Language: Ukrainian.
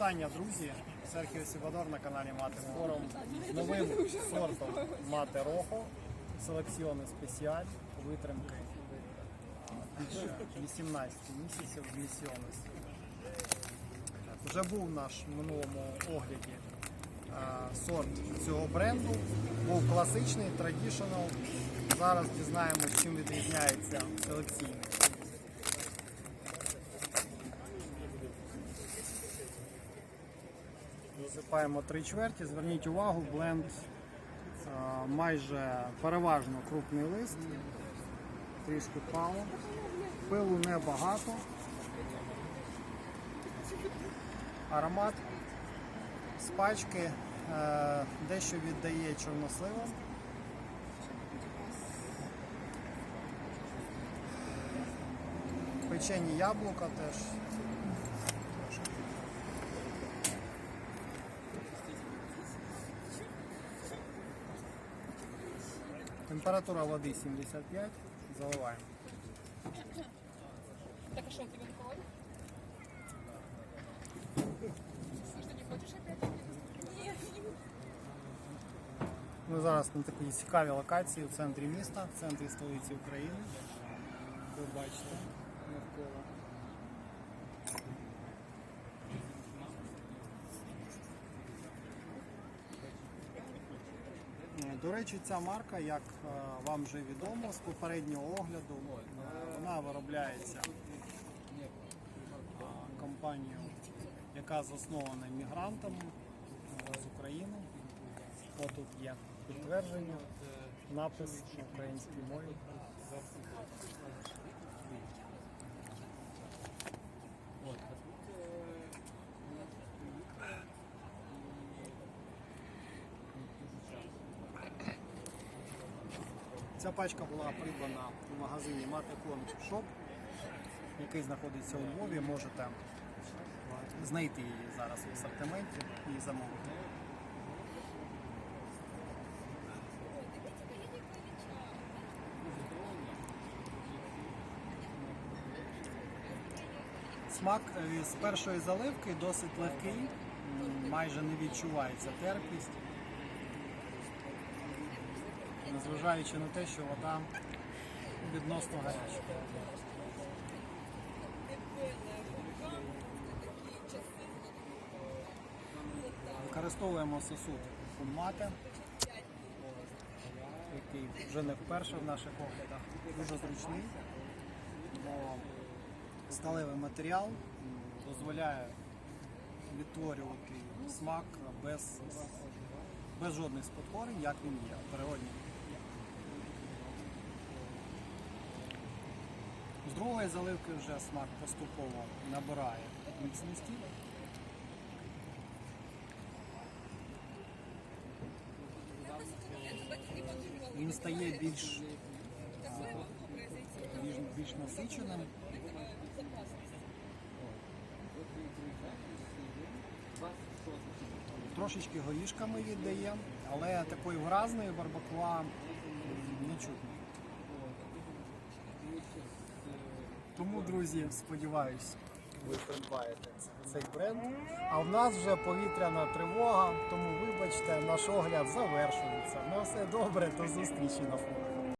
Вітання, друзі! Серхіо Сівадор на каналі Мати Форум з новим сортом Мати Рохо селекціони спеціаль витримки більше 18 місяців з місіонності. Вже був наш в минулому огляді сорт цього бренду. Був класичний, традішнл. Зараз дізнаємося, чим відрізняється селекційний. Засипаємо три чверті. Зверніть увагу, бленд майже переважно крупний лист, трішки пало. Пилу небагато. Аромат з пачки е, дещо віддає чорносливом. Печені яблука теж. Температура води 75, заливаємо. Так а что, тебе не холодно? А не хочешь опять? Нет. Ми зараз на такій цікавій локації в центрі міста, в центрі столиці України. Ви бачите До речі, ця марка, як е, вам вже відомо з попереднього огляду, е, вона виробляється е, компанією, яка заснована мігрантами з України. Тут є підтвердження, напис на українській мові. Ця пачка була придбана в магазині Матекон Shop, який знаходиться у Львові. Можете знайти її зараз в асортименті і замовити. Смак е, з першої заливки досить легкий, майже не відчувається терпкість. Незважаючи на те, що вода відносно гаряча. Використовуємо сосуд фумати, який вже не вперше в наших оглядах. Дуже зручний, бо сталевий матеріал дозволяє відтворювати смак без, без жодних спотворень, як він є, природній. З другої заливки вже смак поступово набирає міцності. Він стає більш, більш, більш насиченим. Трошечки горішками віддає, але такої вразної барбакуа не чутно. Тому, друзі, сподіваюсь, ви придбаєте цей бренд. А в нас вже повітряна тривога, тому вибачте, наш огляд завершується. На все добре, до зустрічі на форумі.